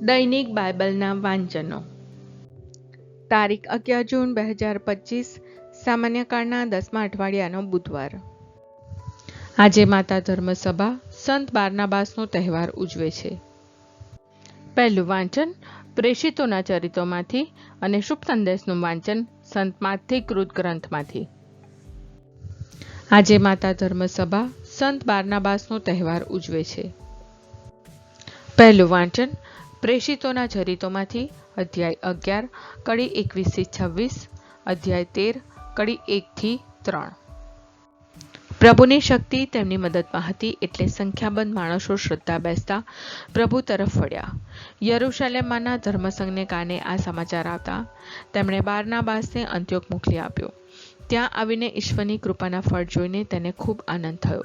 દૈનિક બાઇબલના વાંચનો. તારીખ અગિયાર જૂન બે હજાર પચીસ સામાન્ય દસમા અઠવાડિયાનો બુધવાર. આજે માતા ધર્મસભા સંત બારનાબાસનો તહેવાર ઉજવે છે. પહેલું વાંચન પ્રેષિતોના ચરિત્રોમાંથી અને શુભ સંદેશનું વાંચન સંત માથિકૃત ગ્રંથમાંથી. આજે માતા ધર્મસભા સંત બારનાબાસનો તહેવાર ઉજવે છે. પહેલું વાંચન પ્રેષિતોના ચરિતોમાંથી અધ્યાય અગિયાર, કડી એકવીસથી છવ્વીસ, અધ્યાય તેર, કડી એકથી ત્રણ. પ્રભુની શક્તિ તેમની મદદમાં હતી એટલે સંખ્યાબંધ માણસો શ્રદ્ધા બેસતા પ્રભુ તરફ વળ્યા. યરુશલેમમાંના ધર્મસંઘને કારણે આ સમાચાર આવતા તેમણે બારના બાસને અંત્યોક મોકલી આપ્યો. ત્યાં આવીને ઈશ્વરની કૃપાના ફળ જોઈને તેને ખૂબ આનંદ થયો.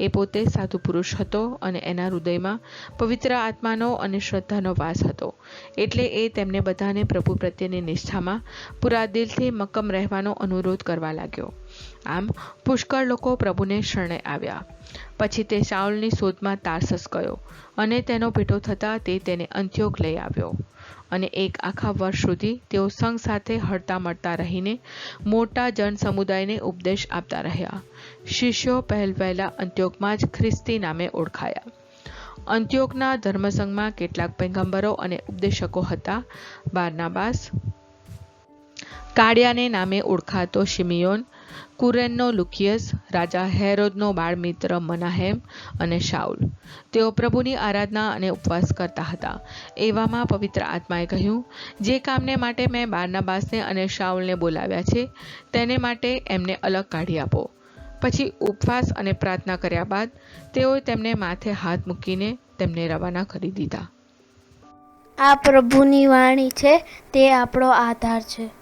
એ પોતે સાધુ પુરુષ હતો અને એના હૃદયમાં પવિત્ર આત્માનો અને શ્રદ્ધાનો વાસ હતો. એટલે એ તેમને બધાને પ્રભુ પ્રત્યેની નિષ્ઠામાં પૂરા દિલથી મક્કમ રહેવાનો અનુરોધ કરવા લાગ્યો. આમ પુષ્કળ લોકો પ્રભુને શરણે આવ્યા. પછી તે શાઉલની શોધમાં તારસસ ગયો અને તેનો ભેટો થતાં તે તેને અંત્યોક લઈ આવ્યો. અને એક આખા વર્ષ સુધી તેઓ સંઘ સાથે હળતા મળતા રહીને મોટા જનસમુદાયને ઉપદેશ આપતા રહ્યા. શિષ્યો પહેલ પહેલા અંત્યોકમાં જ ખ્રિસ્તી નામે ઓળખાયા. અંત્યોકના ધર્મસંઘમાં કેટલાક પૈગંબરો અને ઉપદેશકો હતા. બારનાબાસ કાળિયાને નામે ઓળખાતો શિમિયોન કુરેનનો લુકિયસ, રાજા હેરોદનો બાળમિત્ર મનાહેમ અને શાઉલ. તેઓ પ્રભુની આરાધના અને ઉપવાસ કરતા હતા. એવામાં પવિત્ર આત્માએ કહ્યું, જે કામને માટે મેં બારનાબાસને અને શાઉલને બોલાવ્યા છે, તેને માટે એમને અલગ કાઢી આપો. પછી ઉપવાસ અને પ્રાર્થના કર્યા બાદ તેઓએ તેમને માથે હાથ મૂકીને તેમને રવાના કરી દીધા. આ પ્રભુની વાણી છે, તે આપણો આધાર છે.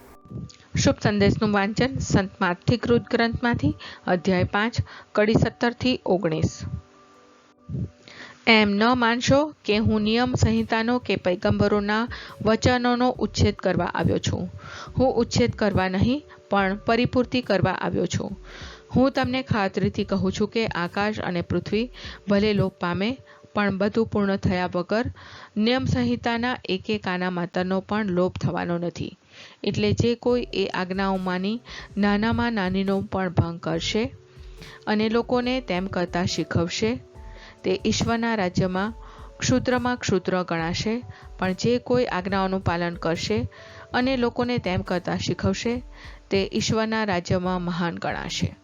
શુભ સંદેશનું વાંચન સંત માર્થિક કૃત ગ્રંથમાંથી અધ્યાય પાંચ, કડી સત્તરથી ઓગણીસ. એમ ન માનશો કે હું નિયમ સંહિતાનો કે પૈગંબરોના વચનોનો ઉચ્છેદ કરવા આવ્યો છું. હું ઉચ્છેદ કરવા નહીં, પણ પરિપૂર્તિ કરવા આવ્યો છું. હું તમને ખાતરીથી કહું છું કે આકાશ અને પૃથ્વી ભલે લોપ પામે, પણ બધું પૂર્ણ થયા વગર નિયમ સંહિતાના એકે કાના માતરનો પણ લોપ થવાનો નથી. એટલે જે કોઈ એ આજ્ઞાઓમાંની નાનામાં નાનીનો પણ ભંગ કરશે અને લોકોને તેમ કરતા શીખવશે. તે ઈશ્વરના રાજ્યમાં ક્ષુદ્રમાં ક્ષુદ્ર ગણાશે પણ જે કોઈ આજ્ઞાઓનું પાલન કરશે અને લોકોને તેમ કરતા શીખવશે તે ઈશ્વરના રાજ્યમાં મહાન ગણાશે.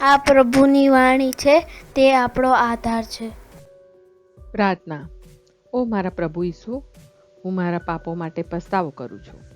આ પ્રભુની વાણી છે તે આપણો આધાર છે. પ્રાર્થના. ઓ મારા પ્રભુ ઈસુ હું મારા પાપો માટે પસ્તાવો કરું છું.